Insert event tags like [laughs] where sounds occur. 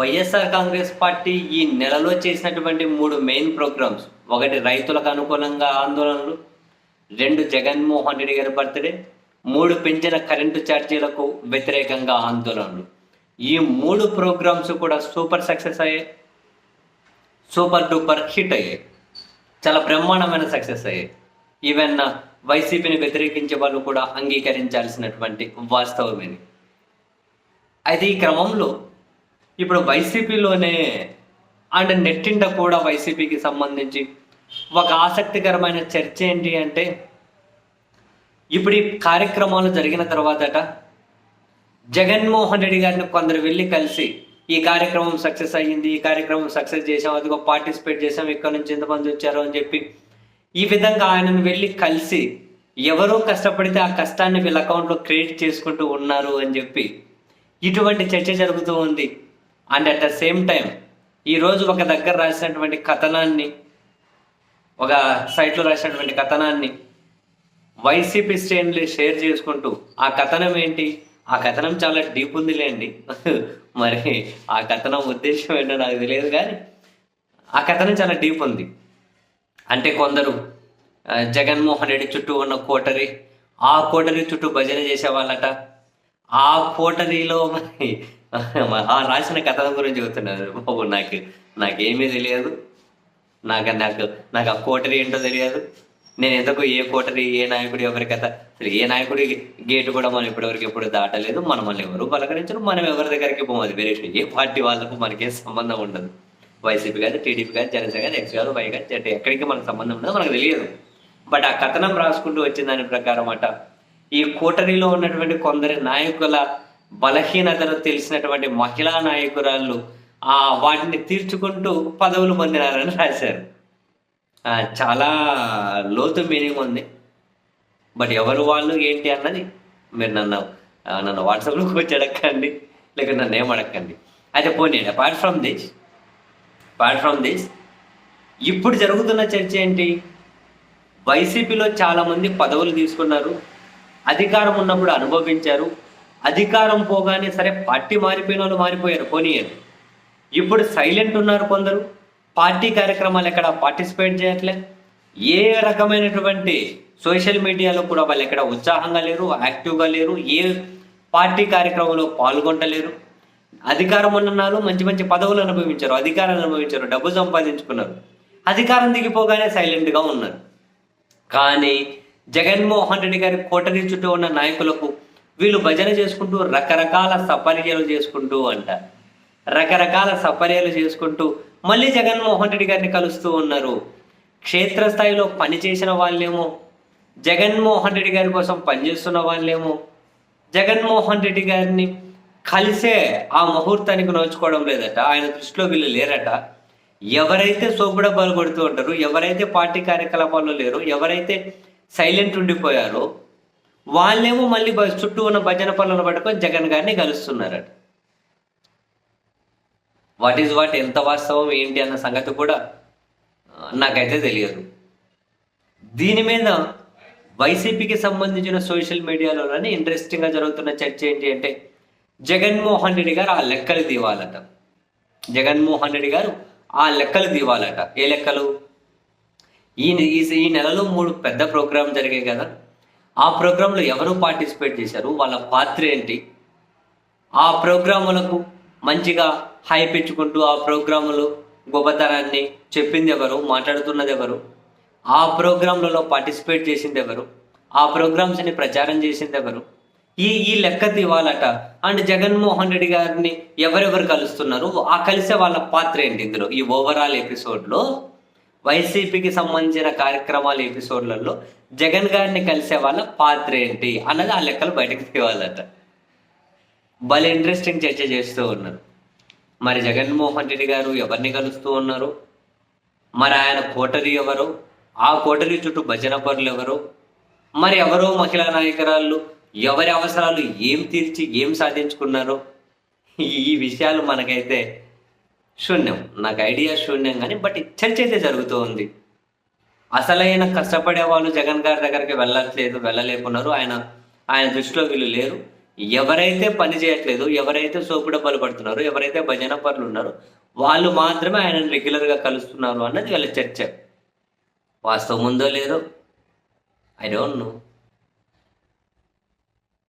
YSR Congress party ఈ నెలలో చేసినటువంటి మూడు మెయిన్ ప్రోగ్రామ్స్ ఒకటి రైతులకు అనుకూలంగా ఆందోళనలు రెండు జగన్మోహన్ రెడ్డి గారి బర్త్డే మూడు పెంచిన కరెంటు ఛార్జీలకు వ్యతిరేకంగా ఆందోళనలు. ఈ మూడు ప్రోగ్రామ్స్ కూడా సూపర్ సక్సెస్ అయ్యాయి. సూపర్ డూపర్ హిట్ అయ్యాయి. చాలా బ్రహ్మాండమైన సక్సెస్ అయ్యాయి. ఈవెన్ వైసీపీని వ్యతిరేకించే వాళ్ళు కూడా అంగీకరించాల్సినటువంటి వాస్తవమేది అయితే ఈ క్రమంలో ఇప్పుడు వైసీపీలోనే అండ్ నెట్టింట కూడా వైసీపీకి సంబంధించి ఒక ఆసక్తికరమైన చర్చ ఏంటి అంటే ఇప్పుడు ఈ కార్యక్రమాలు జరిగిన తర్వాతట జగన్మోహన్ రెడ్డి గారిని కొందరు వెళ్ళి కలిసి ఈ కార్యక్రమం సక్సెస్ అయ్యింది ఈ కార్యక్రమం సక్సెస్ చేసాం అదిగో పార్టిసిపేట్ చేసాం ఇక్కడ నుంచి ఎంతమంది వచ్చారు అని చెప్పి ఈ విధంగా ఆయనను వెళ్ళి కలిసి ఎవరో కష్టపడితే ఆ కష్టాన్ని వీళ్ళ అకౌంట్లో క్రియేట్ చేసుకుంటూ ఉన్నారు అని చెప్పి ఇటువంటి చర్చ జరుగుతూ ఉంది. And at the same time ఈరోజు ఒక దగ్గర రాసినటువంటి కథనాన్ని ఒక సైట్లో రాసినటువంటి కథనాన్ని వైసీపీ శ్రేణులు షేర్ చేసుకుంటూ ఆ కథనం ఏంటి? ఆ కథనం చాలా డీప్ ఉందిలేండి [laughs] మరి ఆ కథనం ఉద్దేశం ఏంటో నాకు తెలియదు కానీ ఆ కథనం చాలా డీప్ ఉంది. అంటే కొందరు జగన్మోహన్ రెడ్డి చుట్టూ ఉన్న కోటరి ఆ కోటరి చుట్టూ భజన చేసేవాళ్ళట. ఆ కోటరీలో మరి రాసిన కథల గురించి చెబుతున్నారు. బాబు నాకు నాకేమీ తెలియదు. నాకు నాకు నాకు ఆ కోటరీ ఏంటో తెలియదు. నేను ఎంతకు ఏ కోటరీ ఏ నాయకుడు ఎవరి కథ? అసలు ఏ నాయకుడి గేటు కూడా మనం ఇప్పటివరకు ఎప్పుడు దాటలేదు. మనం మనల్ని ఎవరు పలకరించరు మనం ఎవరి దగ్గరికి పోమది వేరే ఏ పార్టీ వాళ్ళకు మనకేం సంబంధం ఉండదు. వైసీపీ కానీ టీడీపీ కానీ జనసేన కానీ ఎక్స్ కాదు వై కానీ జెడ్ ఎక్కడికి మనకు సంబంధం ఉండదు మనకు తెలియదు. బట్ ఆ కథనం రాసుకుంటూ వచ్చిన దాని ప్రకారం అట ఈ కోటరీలో ఉన్నటువంటి కొందరి నాయకుల బలహీనతలు తెలిసినటువంటి మహిళా నాయకురాళ్ళు ఆ వాటిని తీర్చుకుంటూ పదవులు పొందినారని రాశారు. చాలా లోతు మీనింగ్ ఉంది. బట్ ఎవరు వాళ్ళు ఏంటి అన్నది మీరు నన్ను నన్ను వాట్సాప్లోకి వచ్చి అడగండి లేక నన్ను ఏం అడగండి అయితే పోనీ apart from this apart from this ఇప్పుడు జరుగుతున్న చర్చ ఏంటి? వైసీపీలో చాలామంది పదవులు తీసుకున్నారు అధికారం ఉన్నప్పుడు అనుభవించారు అధికారం పోగానే సరే పార్టీ మారిపోయిన వాళ్ళు మారిపోయారు పోనీయండి ఇప్పుడు సైలెంట్ ఉన్నారు కొందరు. పార్టీ కార్యక్రమాలు ఎక్కడ పార్టిసిపేట్ చేయట్లే. ఏ రకమైనటువంటి సోషల్ మీడియాలో కూడా వాళ్ళు ఎక్కడ ఉత్సాహంగా లేరు యాక్టివ్గా లేరు ఏ పార్టీ కార్యక్రమంలో పాల్గొంటలేరు. అధికారం ఉన్ననాలు మంచి మంచి పదవులు అనుభవించారు అధికారాన్ని అనుభవించారు డబ్బు సంపాదించుకున్నారు. అధికారం దిగిపోగానే సైలెంట్గా ఉన్నారు. కానీ జగన్మోహన్ రెడ్డి గారి కోటరీ చుట్టూ ఉన్న నాయకులకు వీళ్ళు భజన చేసుకుంటూ రకరకాల సపర్యలు చేసుకుంటూ అంట. రకరకాల సపర్యలు చేసుకుంటూ మళ్ళీ జగన్మోహన్ రెడ్డి గారిని కలుస్తూ ఉన్నారు. క్షేత్రస్థాయిలో పనిచేసిన వాళ్ళేమో జగన్మోహన్ రెడ్డి గారి కోసం పనిచేస్తున్న వాళ్ళేమో జగన్మోహన్ రెడ్డి గారిని కలిసే ఆ ముహూర్తానికి నోచుకోవడం లేదట. ఆయన దృష్టిలో వీళ్ళు లేరట. ఎవరైతే సోపుడబ్బాలు కొడుతూ ఉంటారు ఎవరైతే పార్టీ కార్యకలాపాల్లో లేరు ఎవరైతే సైలెంట్ ఉండిపోయారో వాళ్ళేమో మళ్ళీ చుట్టూ ఉన్న భజన పనులను పట్టుకొని జగన్ గారిని కలుస్తున్నారట. వాట్ ఈజ్ వాట్ ఎంత వాస్తవం? ఏంటి అన్న సంగతి కూడా నాకైతే తెలియదు. దీని మీద వైసీపీకి సంబంధించిన సోషల్ మీడియాలోనే ఇంట్రెస్టింగ్గా జరుగుతున్న చర్చ ఏంటి అంటే జగన్మోహన్ రెడ్డి గారు ఆ లెక్కలు దివాలట జగన్మోహన్ రెడ్డి గారు ఆ లెక్కలు దివాలట ఏ లెక్కలు? ఈ ఈ- ఈ నెలలో మూడు పెద్ద ప్రోగ్రాం జరిగాయి కదా. ఆ ప్రోగ్రాంలో ఎవరు పార్టిసిపేట్ చేశారు వాళ్ళ పాత్ర ఏంటి? ఆ ప్రోగ్రాములకు మంచిగా హై పెంచుకుంటూ ఆ ప్రోగ్రాములు గొప్పతనాన్ని చెప్పింది ఎవరు మాట్లాడుతున్నది ఎవరు? ఆ ప్రోగ్రాంలలో పార్టిసిపేట్ చేసింది ఎవరు? ఆ ప్రోగ్రామ్స్ని ప్రచారం చేసింది ఎవరు? ఈ ఈ లెక్క తీవాలట. అండ్ జగన్మోహన్ రెడ్డి గారిని ఎవరెవరు కలుస్తున్నారు? ఆ కలిసే వాళ్ళ పాత్ర ఏంటి ఇందులో? ఈ ఓవరాల్ ఎపిసోడ్లో వైసీపీకి సంబంధించిన కార్యక్రమాల ఎపిసోడ్లలో జగన్ గారిని కలిసే వాళ్ళ పాత్ర ఏంటి అన్నది ఆ లెక్కలు బయటకు తీవాలట. భలే ఇంట్రెస్టింగ్ చర్చ చేస్తూ ఉన్నారు. మరి జగన్మోహన్ రెడ్డి గారు ఎవరిని కలుస్తూ ఉన్నారు? మరి ఆయన కోటరీ ఎవరు? ఆ కోటరీ చుట్టూ భజన పనులు ఎవరు? మరి ఎవరో మహిళా నాయకురాళ్ళు? ఎవరి అవసరాలు ఏం తీర్చి ఏం సాధించుకున్నారో? ఈ విషయాలు మనకైతే శూన్యం. నాకు ఐడియా శూన్యం కానీ బట్ ఈ చర్చ అయితే జరుగుతూ ఉంది. అసలైన కష్టపడే వాళ్ళు జగన్ గారి దగ్గరికి వెళ్ళట్లేదు వెళ్ళలేకున్నారు. ఆయన ఆయన దృష్టిలో వీళ్ళు లేరు. ఎవరైతే పని చేయట్లేదు ఎవరైతే సోపు పడుతున్నారు ఎవరైతే భజన పనులు ఉన్నారో వాళ్ళు మాత్రమే ఆయనను రెగ్యులర్గా కలుస్తున్నారు అన్నది వీళ్ళ చర్చ. వాస్తవం ఉందో లేదో ఐ డోంట్ నో